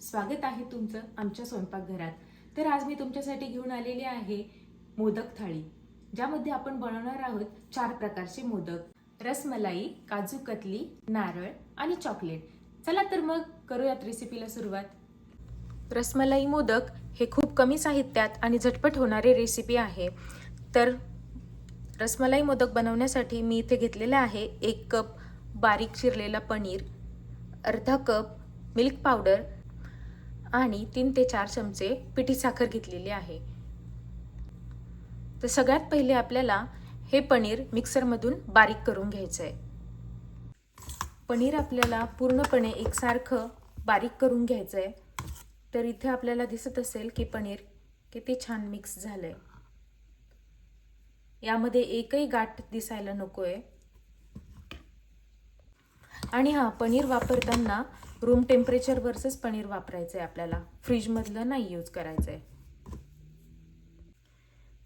स्वागत आहे तुमचं आमच्या स्वयंपाकघरात. तर आज मी तुमच्यासाठी घेऊन आलेली आहे मोदक थाळी ज्यामध्ये आपण बनवणार आहोत चार प्रकारचे मोदक. रसमलाई काजू कतली नारळ आणि चॉकलेट. चला तर मग करूयात रेसिपीला सुरुवात. रसमलाई मोदक हे खूप कमी साहित्यात आणि झटपट होणारे रेसिपी आहे. तर रसमलाई मोदक बनवण्यासाठी मी इथे घेतलेला आहे एक कप बारीक चिरलेला पनीर अर्धा कप मिल्क पावडर आणि तीन ते चार चमचे पिठी साखर घेतलेली आहे. तर सगळ्यात पहिले आपल्याला हे पनीर मिक्सरमधून बारीक करून घ्यायचं आहे पनीर आपल्याला पूर्णपणे एकसारखं बारीक करून घ्यायचं आहे तर इथे आपल्याला दिसत असेल की पनीर किती छान मिक्स झालं आहे यामध्ये एकही गाठ दिसायला नको आहे आणि हा पनीर वापरताना रूम टेम्परेचरवरच पनीर वापरायचं आहे आपल्याला फ्रीजमधलं नाही यूज करायचं आहे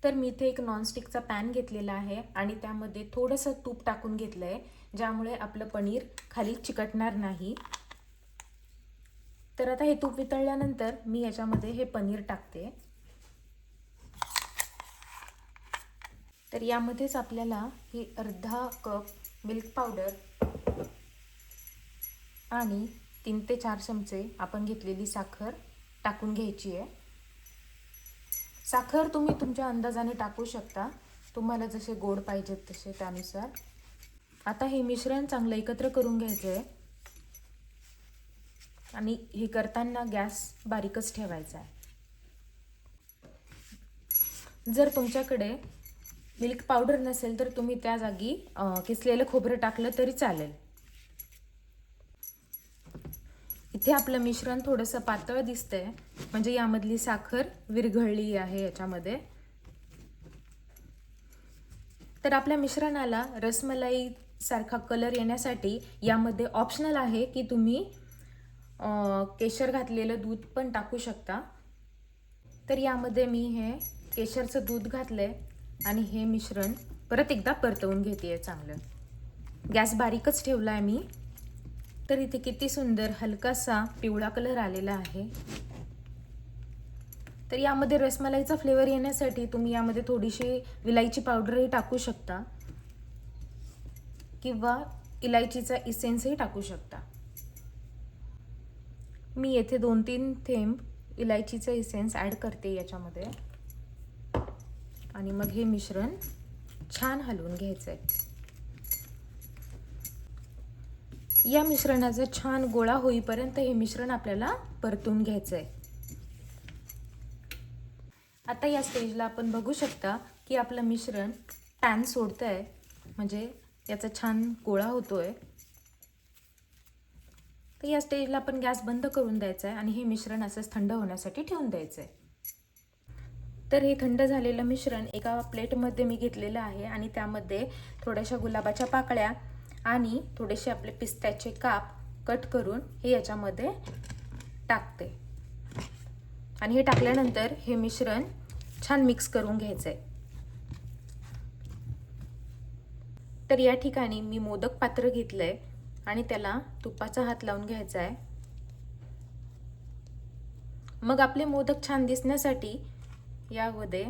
तर मी इथे एक नॉनस्टिकचा पॅन घेतलेला आहे आणि त्यामध्ये थोडंसं तूप टाकून घेतलं आहे ज्यामुळे आपलं पनीर खाली चिकटणार नाही. तर आता हे तूप वितळल्यानंतर मी याच्यामध्ये हे पनीर टाकते. तर यामध्येच आपल्याला ही अर्धा कप मिल्क पावडर आणि तीन ते चार चमचे आपण घेतलेली साखर टाकून घ्यायची आहे. साखर तुम्ही तुमच्या अंदाजाने टाकू शकता. तुम्हाला जसे गोड पाहिजेत तसे त्यानुसार. आता हे मिश्रण चांगलं एकत्र करून घ्यायचं आहे. आणि हे करताना गॅस बारीकच ठेवायचा आहे. जर तुमच्याकडे मिल्क पावडर नसेल तर तुम्ही त्या जागी किसलेलं खोबरं टाकलं तरी चालेल. इथे आपलं मिश्रण थोडंसं पातळ दिसतंय. म्हणजे यामधली साखर विरघळली आहे याच्यामध्ये. तर आपल्या मिश्रणाला रसमलाई सारखा कलर येण्यासाठी यामध्ये ऑप्शनल आहे की तुम्ही केशर घातलेलं दूध पण टाकू शकता. तर यामध्ये मी हे केशरचं दूध घातलंय आणि हे मिश्रण परत एकदा परतवून घेते आहे चांगलं. गॅस बारीकच ठेवला आहे मी. तर इथे किती सुंदर हलकासा पिवळा कलर आलेला आहे. तर यामध्ये रसमलाईचा फ्लेवर येण्यासाठी तुम्ही यामध्ये थोडीशी विलायची पावडरही टाकू शकता. किंवा इलायचीचा इसेन्सही टाकू शकता. मी येथे दोन तीन थेंब इलायचीचा इसेन्स ॲड करते याच्यामध्ये. आणि मग हे मिश्रण छान हलवून घ्यायचं आहे या मिश्रणाचा छान गोळा होईपर्यंत हे मिश्रण आपल्याला परतून घ्यायचं आहे आता या स्टेजला आपण बघू शकता की आपलं मिश्रण पॅन सोडतं आहे म्हणजे याचा छान गोळा होतो आहे तर या स्टेजला आपण गॅस बंद करून द्यायचा आहे आणि हे मिश्रण असंच थंड होण्यासाठी ठेवून द्यायचं आहे तर हे थंड झालेलं मिश्रण एका प्लेटमध्ये मी घेतलेलं आहे आणि त्यामध्ये थोड्याशा गुलाबाच्या पाकळ्या आणि थोडेसे आपले पिस्त्याचे काप कट करून हे याच्यामध्ये टाकते. आणि हे टाकल्यानंतर हे मिश्रण छान मिक्स करून घ्यायचं आहे तर या ठिकाणी मी मोदक पात्र घेतलं आहे आणि त्याला तुपाचा हात लावून घ्यायचा आहे मग आपले मोदक छान दिसण्यासाठी यामध्ये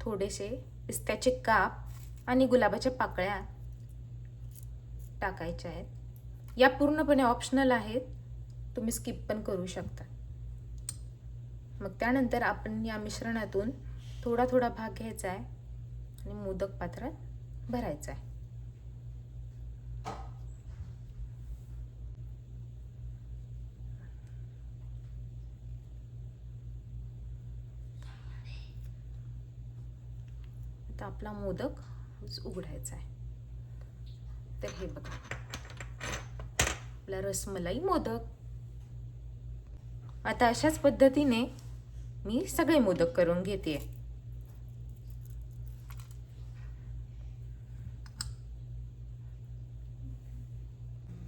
थोडेसे पिस्त्याचे काप आणि गुलाबाच्या पाकळ्या टाकायच्या आहेत. या पूर्णपणे ऑप्शनल आहेत. तुम्ही स्किप पण करू शकता. मग त्यानंतर आपण या मिश्रणातून थोडा थोडा भाग घ्यायचा आहे आणि मोदक पात्रात भरायचा आहे. आता आपला मोदक उघडायचा आहे. तर हे बघा. आपला रसमलाई मोदक. आता अशाच पद्धतीने मी सगळे मोदक करून घेते.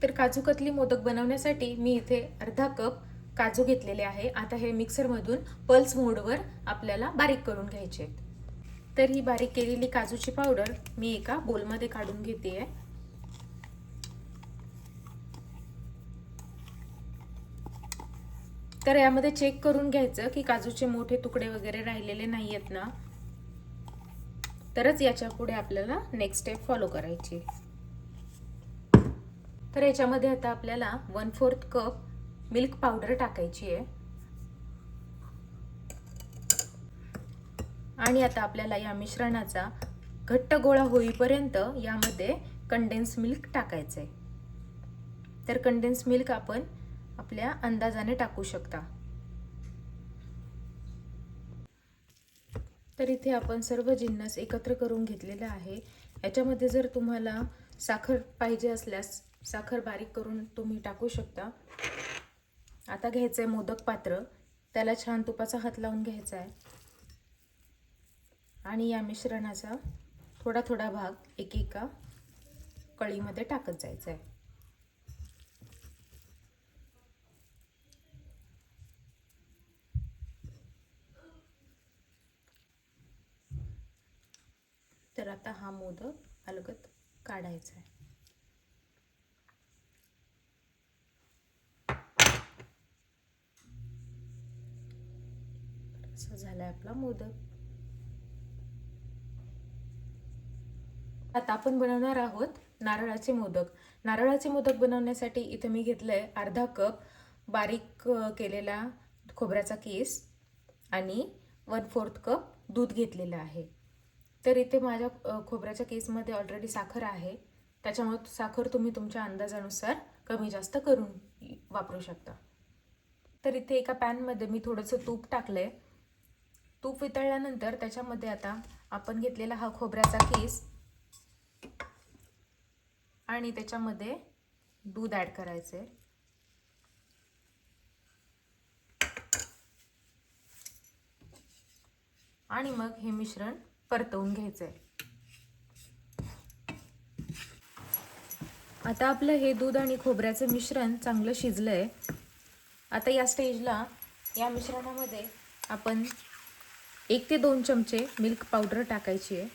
तर काजू कतली मोदक बनवण्यासाठी मी इथे अर्धा कप काजू घेतलेले आहे. आता हे मिक्सरमधून पल्स मोडवर आपल्याला बारीक करून घ्यायचे आहेत. तर ही बारीक केलेली काजूची पावडर मी एका बोलमध्ये काढून घेते आहे तर यामध्ये चेक करून घ्यायचं की काजूचे मोठे तुकडे वगैरे राहिलेले नाही आहेत ना. तरच याच्यापुढे आपल्याला नेक्स्ट स्टेप फॉलो करायची. तर याच्यामध्ये आता आपल्याला one fourth cup milk powder टाकायची आहे. आणि आता आपल्याला या मिश्रणाचा घट्ट गोळा होईपर्यंत यामध्ये कंडेन्स मिल्क टाकायचं आहे तर कंडेन्स मिल्क आपण आपल्या अंदाजाने टाकू शकता. तर इथे आपण सर्व जिन्नस एकत्र करून घेतलेला आहे. याच्यामध्ये जर तुम्हाला साखर पाहिजे असल्यास साखर बारीक करून तुम्ही टाकू शकता. आता घ्यायचं आहे मोदक पात्र. त्याला छान तुपाचा हात लावून घ्यायचा आहे आणि या मिश्रणाचा थोडा थोडा भाग एकेका कळीमध्ये टाकत जायचा आहे तर आता हा मोदक अलगत काढायचा आहे. असा झालाय आपला मोदक. आता आपण बनवणार आहोत नारळाचे मोदक. नारळाचे मोदक बनवण्यासाठी इथे मी घेतलंय अर्धा कप बारीक केलेला खोबऱ्याचा केस आणि वन फोर्थ कप दूध घेतलेलं आहे. तर इथे माझ्या खोबऱ्याच्या केसमध्ये ऑलरेडी साखर आहे. त्याच्यामुळे साखर तुम्ही तुमच्या अंदाजानुसार कमी जास्त करून वापरू शकता. तर इथे एका पॅनमध्ये मी थोडंसं तूप टाकलंय. तूप वितळल्यानंतर त्याच्यामध्ये आता आपण घेतलेला हा खोबऱ्याचा केस आणि त्याच्यामध्ये दूध ॲड करायचं आहे आणि मग हे मिश्रण परतवून घ्यायचं आहे आता आपलं हे दूध आणि खोबऱ्याचं मिश्रण चांगलं शिजलं आहे आता या स्टेजला या मिश्रणामध्ये आपण एक ते दोन चमचे मिल्क पावडर टाकायची आहे.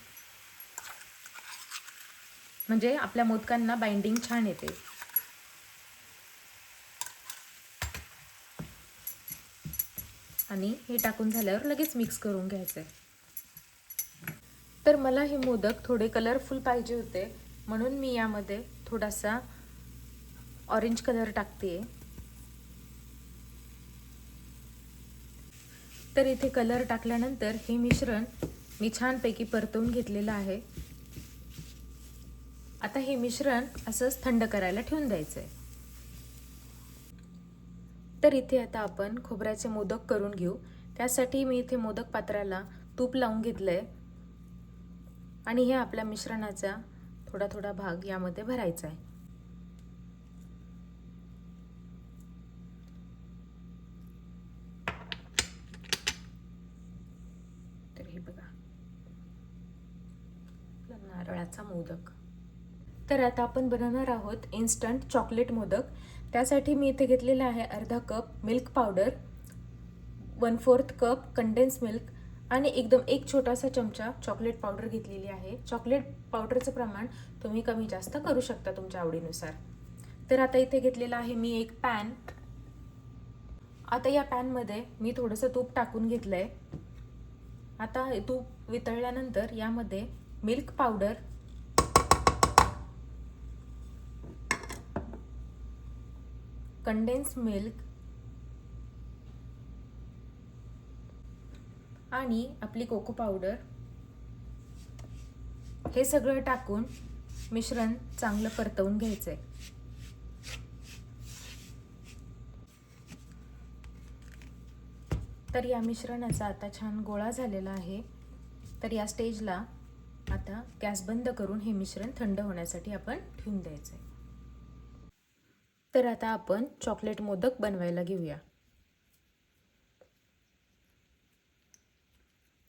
म्हणजे आपल्या मोदकांना बाइंडिंग छान येते. आणि हे टाकून झाल्यावर लगेच मिक्स करून घ्यायचं आहे तर मला हे मोदक थोडे कलरफुल पाहिजे होते. म्हणून मी यामध्ये थोडासा ऑरेंज कलर टाकते तर इथे कलर टाकल्यानंतर हे मिश्रण मी छानपैकी परतवून घेतलेलं आहे. आता हे मिश्रण असंच थंड करायला ठेवून द्यायचं आहे तर इथे आता आपण खोबऱ्याचे मोदक करून घेऊ. त्यासाठी मी इथे मोदक पात्राला तूप लावून घेतलं आहे आणि हे आपल्या मिश्रणाचा थोडा थोडा भाग यामध्ये भरायचा आहे. तर हे बघा. नारळाचा मोदक. तर आता आपण बनवणार आहोत इन्स्टंट चॉकलेट मोदक. त्यासाठी मी इथे घेतलेला आहे अर्धा cup milk powder one fourth cup condense milk आणि एकदम एक छोटासा चमचा चॉकलेट पावडर घेतलेली आहे. चॉकलेट पावडरचं प्रमाण तुम्ही कमी जास्त करू शकता तुमच्या आवडीनुसार. तर आता इथे घेतलेला आहे मी एक पॅन आता या पॅनमध्ये मी थोडंसं तूप टाकून घेतलं आहे आता तूप वितळल्यानंतर यामध्ये मिल्क पावडर कंडेन्स मिल्क आणि आपली कोको पावडर हे सगळं टाकून मिश्रण चांगलं परतवून घ्यायचं आहे तर या मिश्रणाचा आता छान गोळा झालेला आहे. तर या स्टेजला आता गॅस बंद करून हे मिश्रण थंड होण्यासाठी आपण ठेवून द्यायचं आहे तर आता आपण चॉकलेट मोदक बनवायला घेऊया.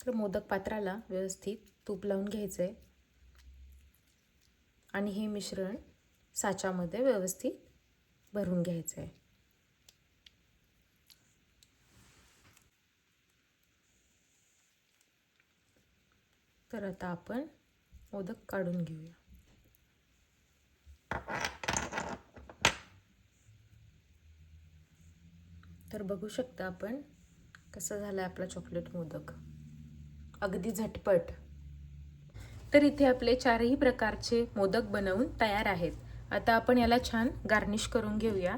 तर मोदक पात्राला व्यवस्थित तूप लावून घ्यायचं आहे आणि हे मिश्रण साच्यामध्ये व्यवस्थित भरून घ्यायचं आहे तर आता आपण मोदक काढून घेऊया. तर बघू शकता आपण कसं झालं आपला चॉकलेट मोदक. अगदी झटपट. तर इथे आपले चारही प्रकारचे मोदक बनवून तयार आहेत. आता आपण याला छान गार्निश करून घेऊया.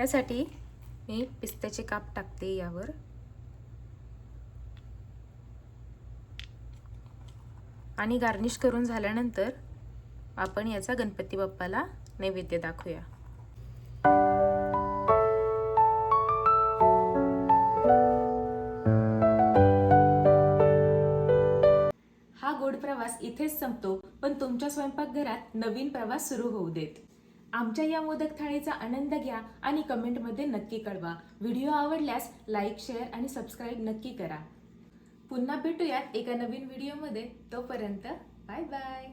यासाठी मी पिस्त्याचे काप टाकते यावर. आणि गार्निश करून झाल्यानंतर आपण याचा गणपती बाप्पाला नैवेद्य दाखवूया. गोड प्रवास इथेच संपतो पण तुमच्या स्वयंपाकघरात नवीन प्रवास सुरू होऊ देत. आमच्या या मोदक थाळीचा आनंद घ्या आणि कमेंटमध्ये नक्की कळवा. व्हिडिओ आवडल्यास लाईक शेअर आणि सबस्क्राईब नक्की करा. पुन्हा भेटूयात एका नवीन व्हिडिओमध्ये. तोपर्यंत बाय बाय.